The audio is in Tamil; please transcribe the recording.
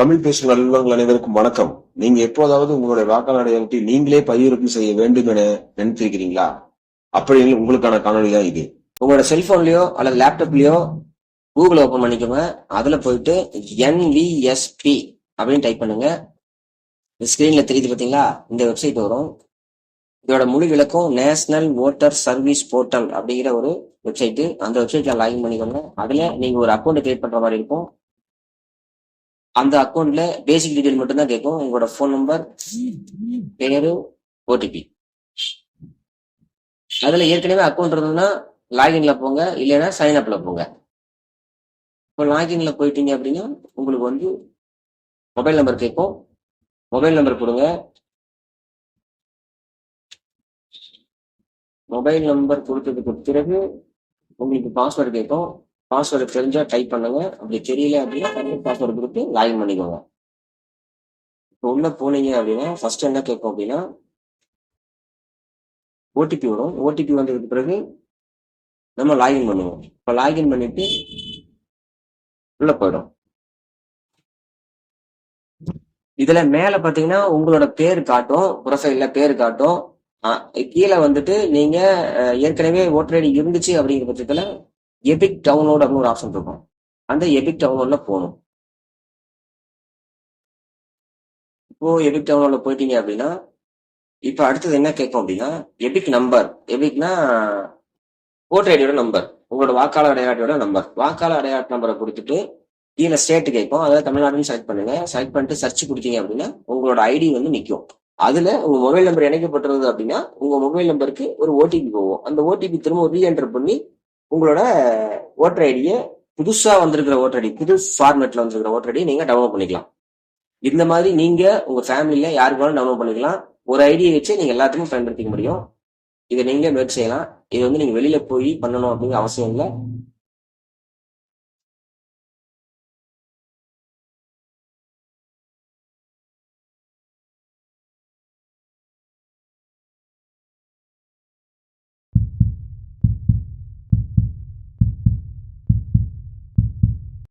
தமிழ் பேசும் நல்லவங்கள் அனைவருக்கும் வணக்கம். நீங்க எப்போதாவது உங்களுடைய வாக்காளர் அடையாளத்தை நீங்களே பதிவிறக்கம் செய்ய வேண்டும் என நினைத்திருக்கிறீங்களா? அப்படி உங்களுக்கான காணொலி தான் இது. உங்களோட செல்போன்லயோ அல்லது லேப்டாப்லயோ கூகுள் ஓபன் பண்ணிக்கோங்க. அதுல போயிட்டு என்விஎஸ்பி அப்படின்னு டைப் பண்ணுங்க. ஸ்கிரீன்ல தெரியுது பாத்தீங்களா? இந்த வெப்சைட் வரும். இதோட முழு விளக்கம் நேஷனல் ஓட்டர் சர்வீஸ் போர்ட்டல் அப்படிங்கிற ஒரு வெப்சைட்டு அந்த வெப்சைட்ல லாகின் பண்ணிக்கோங்க. அதுல நீங்க ஒரு அக்கௌண்ட் கிரியேட் பண்ற மாதிரி இருக்கும். அந்த அக்கௌண்ட்ல பேசிக் டீடைல் மட்டும் தான் கேட்கும். உங்களோட ஃபோன் நம்பர் பேரு ஓடிபி அதுல ஏற்கனவே அக்கௌண்ட் இருந்ததுன்னா லாகின்ல போங்க இல்லைன்னா சைன் அப்ல போங்க. இப்போ லாகின்ல போயிட்டீங்க அப்படின்னா உங்களுக்கு வந்து மொபைல் நம்பர் கேட்கும். மொபைல் நம்பர் கொடுங்க. மொபைல் நம்பர் கொடுத்ததுக்கு பிறகு உங்களுக்கு பாஸ்வேர்டு கேட்கும். பாஸ்வேர்டு தெரிஞ்சா டைப் பண்ணுங்க. அப்படி தெரியல அப்படின்னா பாஸ்வேர்டு கொடுத்து லாகின் பண்ணிக்கோங்க. இப்போ உள்ள போனீங்க அப்படின்னா ஃபர்ஸ்ட் என்ன கேட்கும் அப்படின்னா ஓடிபி வரும். ஓடிபி வந்ததுக்கு பிறகு நம்ம லாகின் பண்ணுவோம். இப்போ லாகின் பண்ணிட்டு உள்ள போயிடும். இதுல மேல பாத்தீங்கன்னா உங்களோட பேர் காட்டும். ப்ரொஃபைல்ல பேர் காட்டும். கீழே வந்துட்டு நீங்க ஏற்கனவே ஓட்டர் ஐடி இருந்துச்சு அப்படிங்கிற பட்சத்துல எபிக் டவுன்லோட் அப்படின்னு ஒரு ஆப்ஷன் இருக்கும். அந்த எபிக் டவுன்லோட்ல போகணும். இப்போ எபிக் டவுன்லோட்ல போயிட்டீங்க அப்படின்னா இப்போ அடுத்தது என்ன கேட்கும் அப்படின்னா எபிக் நம்பர் எபிக்னா ஓட்டர் ஐடியோட நம்பர் உங்களோட வாக்காளர் அடையாட்டியோட நம்பர் வாக்காளர் அடையாட்டு நம்பரை கொடுத்துட்டு கீழே ஸ்டேட்டு கேட்கும் அதாவது தமிழ்நாடுன்னு செலக்ட் பண்ணுங்க. செலக்ட் பண்ணிட்டு சர்ச் கொடுத்தீங்க அப்படின்னா உங்களோட ஐடி வந்து நிற்கும் அதுல உங்க மொபைல் நம்பர் இணைக்கப்பட்டிருந்தது அப்படின்னா உங்க மொபைல் நம்பருக்கு ஒரு ஓடிபி போகும். அந்த ஓடிபி திரும்ப ரீஎன்டர் பண்ணி உங்களோட ஓட்டர் ஐடியை புதுசா வந்திருக்கிற ஓட்டர் ஐடி புது ஃபார்மேட்ல வந்திருக்கிற ஓட்டர் ஐடி நீங்க டவுன்லோட் பண்ணிக்கலாம். இந்த மாதிரி நீங்க உங்க ஃபேமிலியில யாருக்கு வேணாலும் டவுன்லோட் பண்ணிக்கலாம். ஒரு ஐடியை வச்சு நீங்க எல்லாத்துக்கும் பயன்படுத்திக்க முடியும். இதை நீங்களே முயற்சி செய்யலாம். இது வந்து நீங்க வெளியில போய் பண்ணணும் அப்படிங்கிற அவசியம் இல்லை.